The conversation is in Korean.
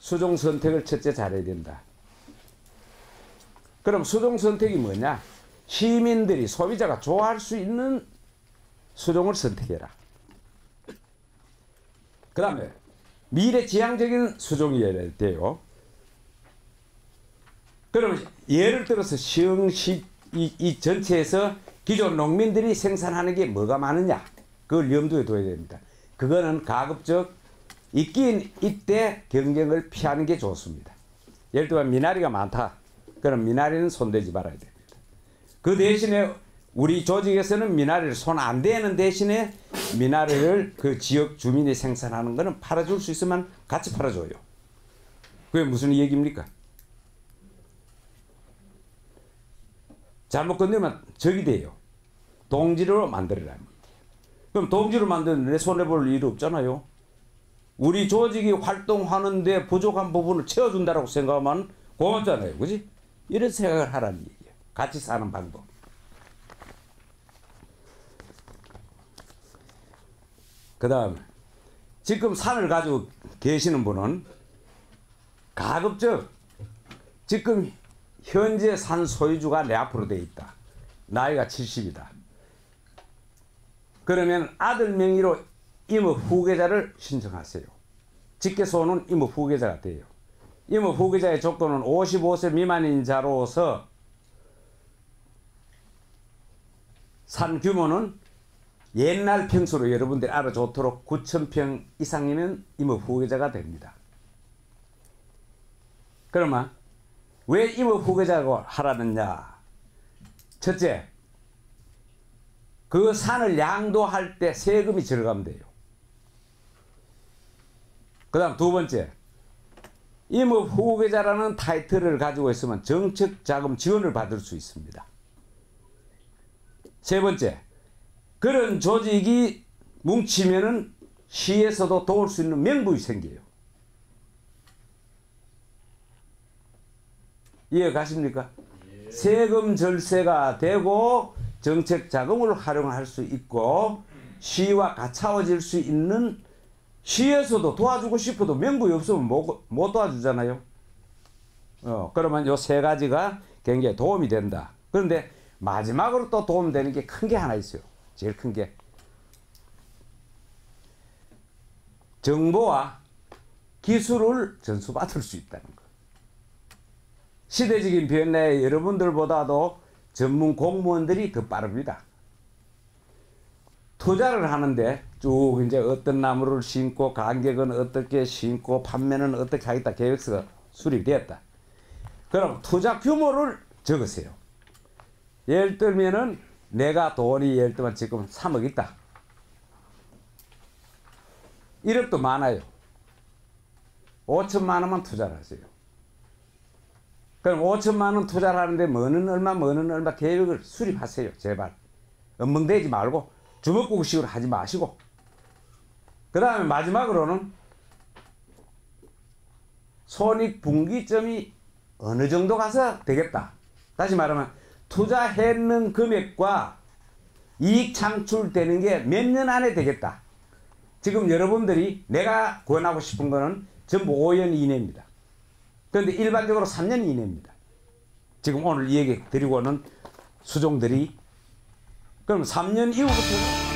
수종 선택을 첫째 잘해야 된다. 그럼 수종 선택이 뭐냐? 시민들이 소비자가 좋아할 수 있는 수종을 선택해라. 그 다음에 미래지향적인 수종이어야 돼요. 그러면 예를 들어서 시흥시 이, 이 전체에서 기존 농민들이 생산하는 게 뭐가 많으냐 그걸 염두에 둬야 됩니다. 그거는 가급적 있긴 이때 경쟁을 피하는 게 좋습니다. 예를 들면 미나리가 많다. 그럼 미나리는 손대지 말아야 됩니다. 그 대신에 우리 조직에서는 미나리를 손 안 대는 대신에 미나리를 그 지역 주민이 생산하는 거는 팔아줄 수 있으면 같이 팔아줘요. 그게 무슨 얘기입니까? 잘못 건드면 적이 돼요. 동지로 만들어라. 그럼 동지로 만드는데 손해볼 일이 없잖아요. 우리 조직이 활동하는데 부족한 부분을 채워준다고 생각하면 고맙잖아요. 그지? 이런 생각을 하라는 얘기예요. 같이 사는 방법. 그 다음 지금 산을 가지고 계시는 분은 가급적 지금 현재 산 소유주가 내 앞으로 돼 있다. 나이가 70이다. 그러면 아들 명의로 임업 후계자를 신청하세요. 직계소는 임업 후계자가 돼요. 임업 후계자의 조건은 55세 미만인 자로서 산 규모는 옛날 평수로 여러분들이 알아좋도록 9천평 이상이면 임업 후계자가 됩니다. 그러면 왜 임업 후계자고 하라느냐? 첫째, 그 산을 양도할 때 세금이 들어가면 돼요. 그 다음 두 번째, 임업 후계자라는 타이틀을 가지고 있으면 정책 자금 지원을 받을 수 있습니다. 세 번째, 그런 조직이 뭉치면은 시에서도 도울 수 있는 명분이 생겨요. 이해 가십니까? 세금 절세가 되고 정책 자금을 활용할 수 있고 시와 가차워질 수 있는 시에서도 도와주고 싶어도 명분이 없으면 못, 못 도와주잖아요. 어, 그러면 요 세 가지가 굉장히 도움이 된다. 그런데 마지막으로 또 도움되는 게 큰 게 하나 있어요. 제일 큰 게. 정보와 기술을 전수받을 수 있다는 거. 시대적인 변화에 여러분들보다도 전문 공무원들이 더 빠릅니다. 투자를 하는데 쭉 이제 어떤 나무를 심고 간격은 어떻게 심고 판매는 어떻게 하겠다 계획서가 수립되었다. 그럼 투자 규모를 적으세요. 예를 들면은 내가 돈이 예를 들면 지금 3억 있다. 1억도 많아요. 5천만 원만 투자를 하세요. 그럼 5천만 원 투자를 하는데 뭐는 얼마 뭐는 얼마 계획을 수립하세요. 제발. 엉망대지 말고 주먹구구식으로 하지 마시고 그 다음에 마지막으로는 손익분기점이 어느 정도 가서 되겠다. 다시 말하면 투자했는 금액과 이익 창출되는 게 몇 년 안에 되겠다. 지금 여러분들이 내가 권하고 싶은 거는 전부 5년 이내입니다. 그런데 일반적으로 3년 이내입니다. 지금 오늘 얘기 드리고는 수종들이 그럼 3년 이후부터는